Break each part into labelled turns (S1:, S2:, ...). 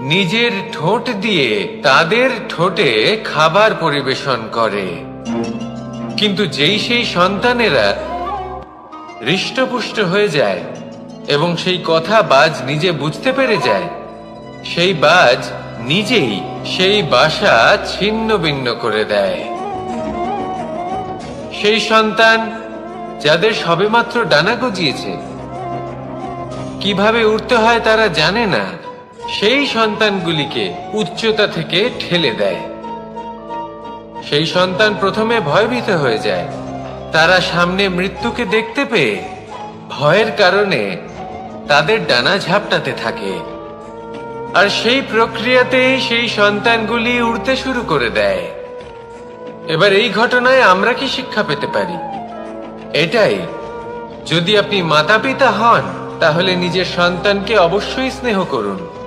S1: নিজের ঠোঁট দিয়ে তাদের ঠোঁটে খাবার পরিবেশন করে। কিন্তু যেই সেই সন্তানেরা হৃষ্টপুষ্ট হয়ে যায় এবং সেই কথা বাজ নিজে বুঝতে পেরে যায়, সেই বাজ নিজেই সেই বাসা ছিন্ন ভিন্ন করে দেয়। সেই সন্তান যাদের সবেমাত্র ডানা গজিয়েছে, কীভাবে উঠতে হয় তারা জানে না সেই সন্তানগুলিকে উচ্চতা থেকে ঠেলে দেয়। সেই সন্তান প্রথমে ভয়ভীত হয়ে যায়। তারা সামনে মৃত্যুকে দেখতে পেয়ে ভয়ের কারণে তাদের ডানা ঝাপটাতে থাকে। আর সেই প্রক্রিয়াতেই সেই সন্তানগুলি উড়তে শুরু করে দেয়। এবার এই ঘটনায় আমরা কি শিক্ষা পেতে পারি? এটাই। যদি আপনি মাতা পিতা হন, তাহলে নিজের সন্তানকে অবশ্যই স্নেহ করুন।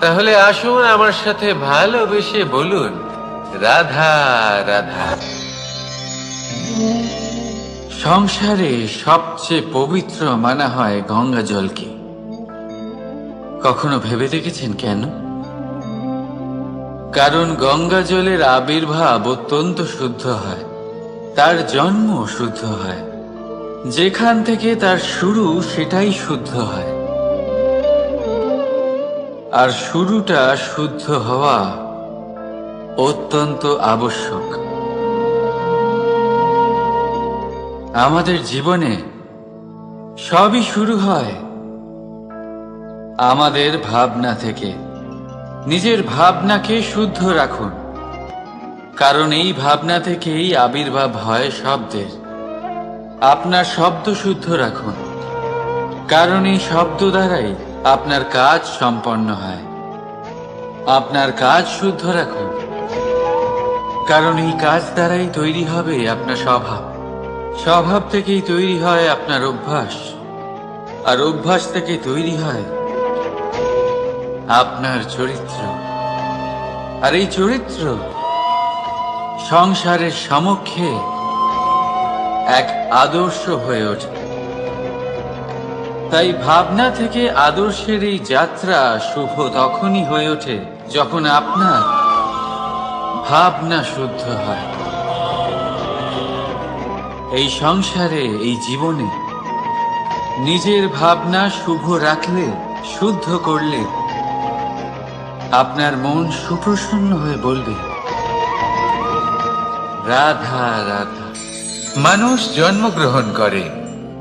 S1: তাহলে আসুন আমার সাথে ভালোবেসে বলুন, রাধা রাধা। সংসারে সবচেয়ে পবিত্র মানা হয় গঙ্গা জলকে। কখনো ভেবে দেখেছেন কেন? কারণ গঙ্গা জলের আবির্ভাব অত্যন্ত শুদ্ধ হয়, তার জন্ম শুদ্ধ হয়। যেখান থেকে তার শুরু সেটাই শুদ্ধ হয়। আর শুরুটা শুদ্ধ হওয়া অত্যন্ত আবশ্যক। আমাদের জীবনে সবই শুরু হয় আমাদের ভাবনা থেকে। নিজের ভাবনাকে শুদ্ধ রাখুন। কারণ এই ভাবনা থেকেই আবির্ভাব হয় শব্দের। আপনার শব্দ শুদ্ধ রাখুন। কারণ এই শব্দ দ্বারাই আপনার কাজ সম্পন্ন হয়। আপনার কাজ শুদ্ধ রাখুন। কারণ এই কাজ দ্বারাই তৈরি হবে আপনার স্বভাব। স্বভাব থেকেই তৈরি হয় আপনার অভ্যাস। আর অভ্যাস থেকে তৈরি হয় আপনার চরিত্র। আর এই চরিত্র সংসারের সমক্ষে এক আদর্শ হয়ে ওঠে। তাই ভাবনা থেকে আদর্শের এই যাত্রা শুভ তখনই হয়ে ওঠে যখন আপনার ভাবনা শুদ্ধ হয়। এই সংসারে, এই জীবনে নিজের ভাবনা শুভ রাখলে, শুদ্ধ করলে আপনার মন সুপ্রসন্ন হয়ে বলবে, রাধা রাধা। মানুষ জন্মগ্রহণ করে।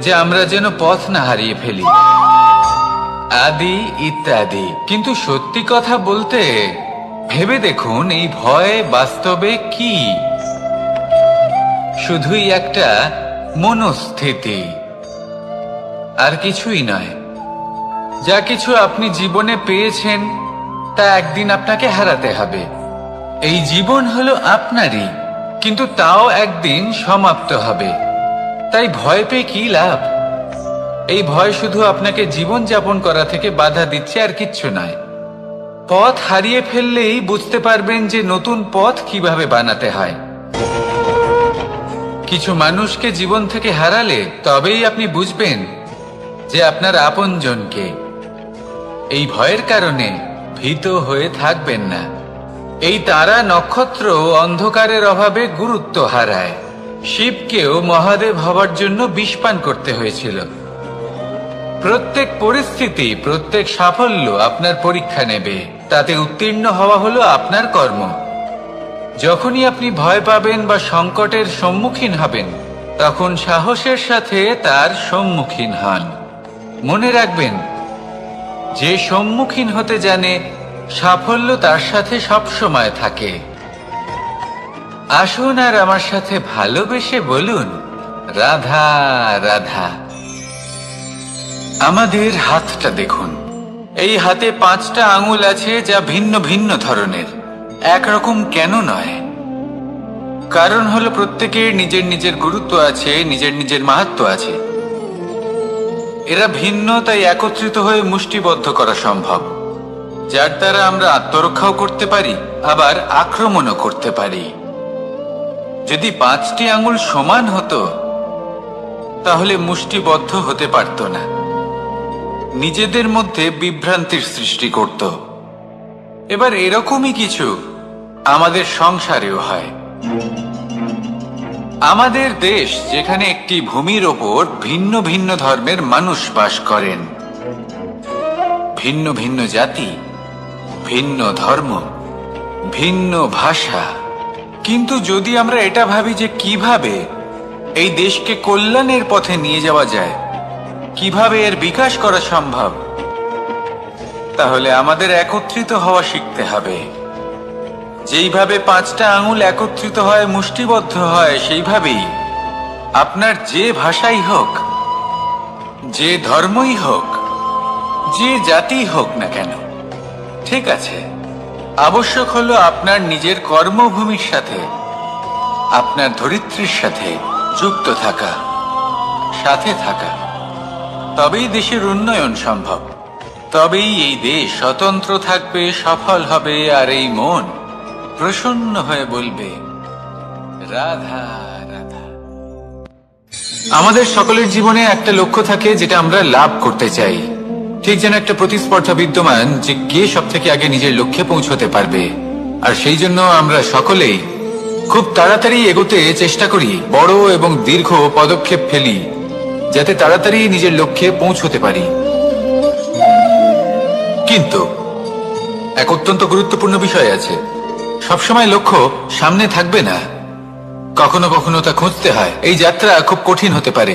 S1: যে আমরা যেন পথ না হারিয়ে ফেলি। আদি ইত্যাদি। কিন্তু সত্যি কথা বলতে, ভেবে দেখুন, এই ভয় বাস্তবে কি? শুধুই একটা মনস্থিতি। আর কিছুই নয়। যা কিছু আপনি জীবনে পেয়েছেন, তা একদিন আপনাকে হারাতে হবে। এই জীবন হলো আপনারই, কিন্তু তাও একদিন সমাপ্ত হবে। তাই ভয় পেয়ে কি লাভ? এই ভয় শুধু আপনাকে জীবন যাপন করা থেকে বাধা দিচ্ছে আর কিচ্ছু নয়
S2: পথ হারিয়ে ফেললেই বুঝতে পারবেন যে নতুন পথ কীভাবে বানাতে হয়। কিছু মানুষকে জীবন থেকে হারালে তবেই আপনি বুঝবেন যে আপনার আপনজনকে। এই ভয়ের কারণে ভীত হয়ে থাকবেন না। এই তারা নক্ষত্র অন্ধকারের অভাবে গুরুত্ব হারায়। শিবকেও মহাদেব হবার জন্য বিষপান করতে হয়েছিল। প্রত্যেক পরিস্থিতি, প্রত্যেক সাফল্য আপনার পরীক্ষা নেবে। তাতে উত্তীর্ণ হওয়া হলো আপনার কর্ম। যখনই আপনি ভয় পাবেন বা সংকটের সম্মুখীন হবেন, তখন সাহসের সাথে তার সম্মুখীন হন। মনে রাখবেন, যে সম্মুখীন হতে জানে, সাফল্য তার সাথে সব সময় থাকে। আসুন আর আমার সাথে ভালোবেসে বলুন, রাধা রাধা। আমাদের হাতটা দেখুন। এই হাতে পাঁচটা আঙুল আছে যা ভিন্ন ভিন্ন ধরনের। একরকম কেন নয়? কারণ হলো প্রত্যেকের নিজের নিজের গুরুত্ব আছে, নিজের নিজের মাহাত্ম আছে। এরা ভিন্ন, তাই একত্রিত হয়ে মুষ্টিবদ্ধ করা সম্ভব। যার দ্বারা আমরা আত্মরক্ষাও করতে পারি, আবার আক্রমণও করতে পারি। যদি পাঁচটি আঙুল সমান হতো, তাহলে মুষ্টিবদ্ধ হতে পারত না। নিজেদের মধ্যে বিভ্রান্তির সৃষ্টি করত। এবার এরকমই কিছু আমাদের সংসারেও হয়। আমাদের দেশ যেখানে একটি ভূমির ওপর ভিন্ন ভিন্ন ধর্মের মানুষ বাস করেন। ভিন্ন ভিন্ন জাতি, ভিন্ন ধর্ম, ভিন্ন ভাষা। কিন্তু যদি আমরা এটা ভাবি যে কীভাবে এই দেশকে কল্যাণের পথে নিয়ে যাওয়া যায়, কীভাবে এর বিকাশ করা সম্ভব, তাহলে আমাদের একত্রিত হওয়া শিখতে হবে। যেইভাবে পাঁচটা আঙুল একত্রিত হয়, মুষ্টিবদ্ধ হয়, সেইভাবেই আপনার যে ভাষাই হোক, যে ধর্মই হোক, যে জাতি হোক না কেন, ঠিক আছে? আবশ্যক হলো আপনার নিজের কর্মভূমির সাথে, আপনার ধরিত্রীর সাথে যুক্ত থাকা, সাথে থাকা। তবেই দেশের উন্নয়ন সম্ভব। তবেই এই দেশ স্বতন্ত্র থাকবে, সফল হবে, আর এই মন প্রসন্ন হয়ে বলবে, রাধা রাধা। আমাদের সকলের জীবনে একটা লক্ষ্য থাকে, যেটা আমরা লাভ করতে চাই। ঠিক যেন একটা প্রতিস্পর্ধা বিদ্যমান যে কে সব থেকে আগে নিজের লক্ষ্যে পৌঁছতে পারবে। আর সেই জন্য আমরা সকলেই খুব তাড়াতাড়ি এগোতে চেষ্টা করি, বড় এবং দীর্ঘ পদক্ষেপ ফেলি, যাতে তাড়াতাড়ি নিজের লক্ষ্যে পৌঁছতে পারি। কিন্তু এক অত্যন্ত গুরুত্বপূর্ণ বিষয় আছে। সবসময় লক্ষ্য সামনে থাকবে না। কখনো কখনো তা খুঁজতে হয়। এই যাত্রা খুব কঠিন হতে পারে।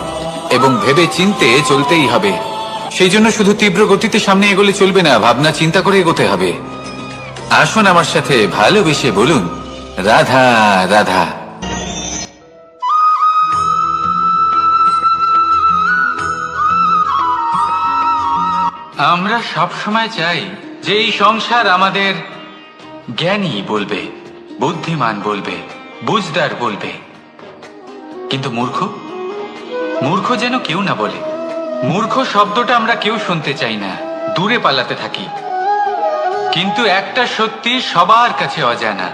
S2: এবং ভেবে চিনতে চলতেই হবে। সেই জন্য শুধু তীব্র গতিতে সামনে এগোলে চলবে না, ভাবনা চিন্তা করে এগোতে হবে। আসুন আমার সাথে ভালোবেসে বলুন, রাধা রাধা। আমরা সব সময় চাই যে এই সংসার আমাদের জ্ঞানী বলবে, বুদ্ধিমান বলবে, বুঝদার বলবে। কিন্তু মূর্খ মূর্খ যেন কেউ না বলে। মূর্খ শব্দটা আমরা কেউ শুনতে চাই না। দূরে পালাতে থাকি। কিন্তু একটা সত্যি সবার কাছে অজানা।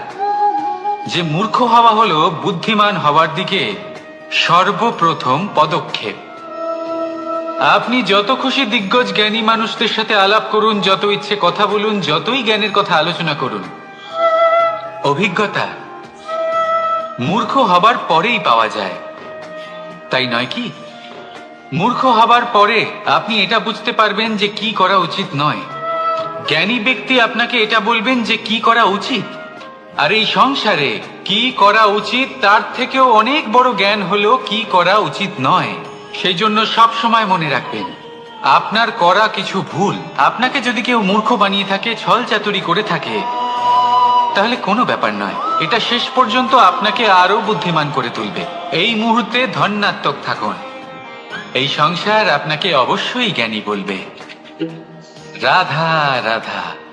S2: যে মূর্খ হওয়া হলো বুদ্ধিমান হওয়ার দিকে সর্বপ্রথম পদক্ষেপ। আপনি যত খুশি দিগ্গজ জ্ঞানী মানুষদের সাথে আলাপ করুন, যত ইচ্ছে কথা বলুন, যতই জ্ঞানের কথা আলোচনা করুন। অভিজ্ঞতা। মূর্খ হবার পরেই পাওয়া যায়। তাই নয় কি? মূর্খ হবার পরে আপনি এটা বুঝতে পারবেন যে কি করা উচিত নয়। জ্ঞানী ব্যক্তি আপনাকে এটা বলবেন যে কি করা উচিত। আর এই সংসারে কি করা উচিত তার থেকেও অনেক বড় জ্ঞান হলো কি করা উচিত নয়। সেই জন্য সব সময় মনে রাখবেন, আপনার করা কিছু ভুল। আপনাকে যদি কেউ মূর্খ বানিয়ে থাকে ছল চাতুরি করে থাকে তাহলে কোনো ব্যাপার নয়। এটা শেষ পর্যন্ত আপনাকে আরও বুদ্ধিমান করে তুলবে। এই মুহূর্তে ধন্যাত্মক থাকুন। এই সংসার আপনাকে অবশ্যই জ্ঞানী বলবে। রাধা রাধা।